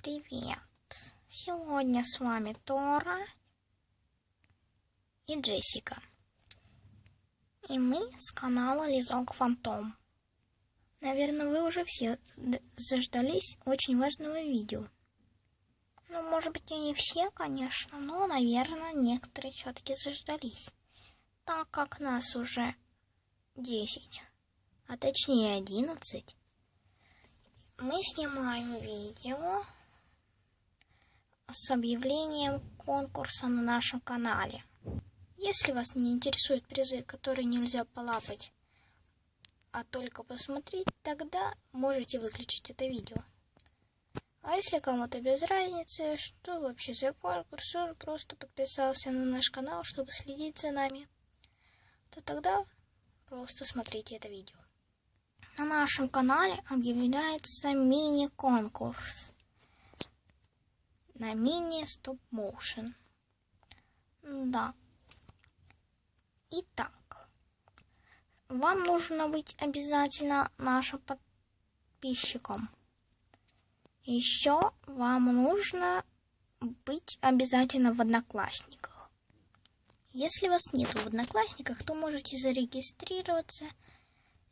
Привет! Сегодня с вами Тора и Джессика. И мы с канала Лизок Фантом. Наверное, вы уже все заждались очень важного видео. Ну, может быть, и не все, конечно, но, наверное, некоторые все-таки заждались. Так как нас уже 10, а точнее 11, мы снимаем видео с объявлением конкурса на нашем канале. Если вас не интересуют призы, которые нельзя полапать, а только посмотреть, тогда можете выключить это видео. А если кому-то без разницы, что вообще за конкурс, он просто подписался на наш канал, чтобы следить за нами, то тогда просто смотрите это видео. На нашем канале объявляется мини-конкурс на мини-стоп моушен. Да. Итак, вам нужно быть обязательно нашим подписчиком. Еще вам нужно быть обязательно в Одноклассниках. Если вас нет в Одноклассниках, то можете зарегистрироваться –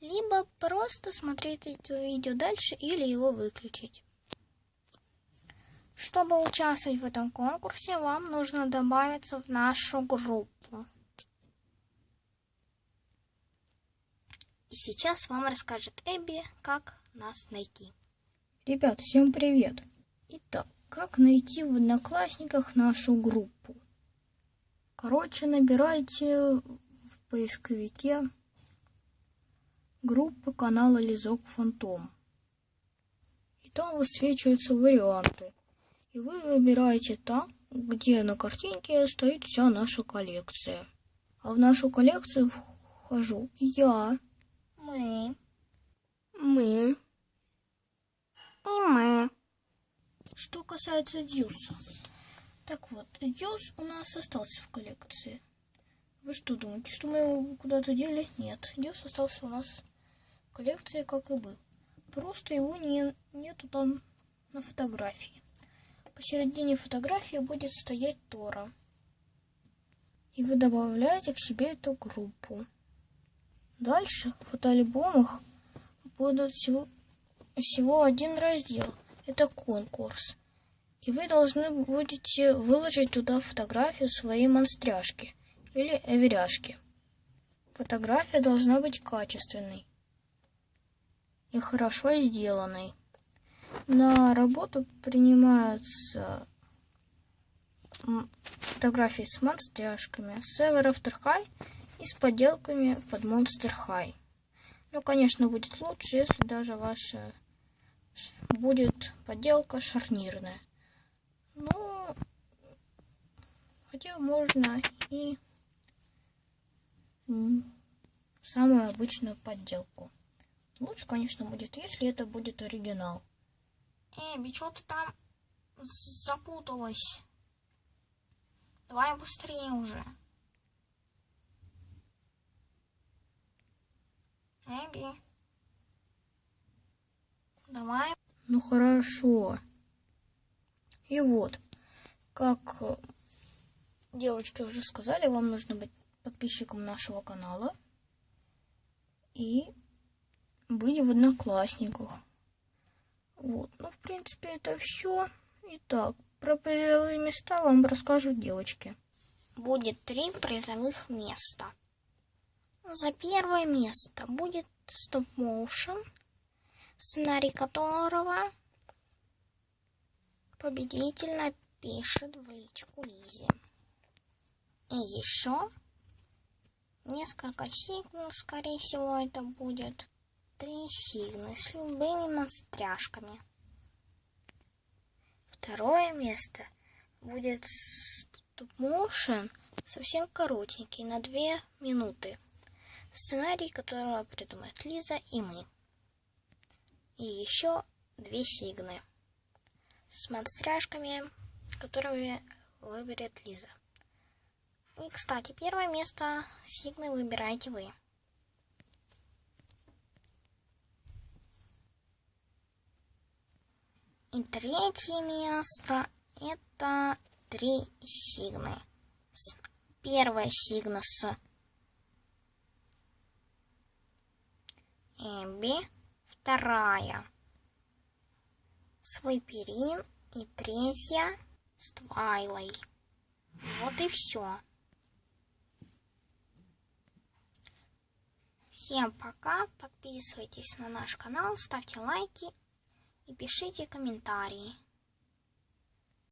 либо просто смотреть это видео дальше или его выключить. Чтобы участвовать в этом конкурсе, вам нужно добавиться в нашу группу. И сейчас вам расскажет Эбби, как нас найти. Ребят, всем привет! Итак, как найти в Одноклассниках нашу группу? Короче, набирайте в поисковике группы канала Лизок Фантом. И там высвечиваются варианты. И вы выбираете там, где на картинке стоит вся наша коллекция. А в нашу коллекцию вхожу я, мы, мы и мы. Что касается Дьюса. Так вот, Дьюс у нас остался в коллекции. Вы что думаете, что мы его куда-то дели? Нет, Дьюс остался у нас коллекции, как и был. Просто его не, нету там на фотографии. Посередине фотографии будет стоять Тора. И вы добавляете к себе эту группу. Дальше в фотоальбомах будут всего, всего один раздел. Это конкурс. И вы должны будете выложить туда фотографию своей монстряшки или эверяшки. Фотография должна быть качественной и хорошо сделанный. На работу принимаются фотографии с монстряшками, с After High и с поделками под Monster High. Ну, конечно, будет лучше, если даже ваша будет поделка шарнирная. Ну, хотя можно и самую обычную подделку. Лучше, конечно, будет, если это будет оригинал. Эбби, что ты там запуталась? Давай быстрее уже. Эбби. Давай. Ну хорошо. И вот, как э, девочки уже сказали, вам нужно быть подписчиком нашего канала. И были в одноклассниках. Вот, ну, в принципе, это все. Итак, про призовые места вам расскажут девочки. Будет три призовых места. За первое место будет стоп-моушен, сценарий которого победитель напишет в личку Лизе. И еще несколько сигнал, скорее всего, это будет три сигны с любыми монстряшками. Второе место будет стоп-моушен, совсем коротенький, на две минуты. Сценарий, которого придумает Лиза и мы. И еще две сигны с монстряшками, которые выберет Лиза. И, кстати, первое место сигны выбираете вы. И третье место это три сигны. Первая сигна с Эбби, вторая с Вайперин и третья с Твайлой. Вот и все. Всем пока, подписывайтесь на наш канал, ставьте лайки и пишите комментарии.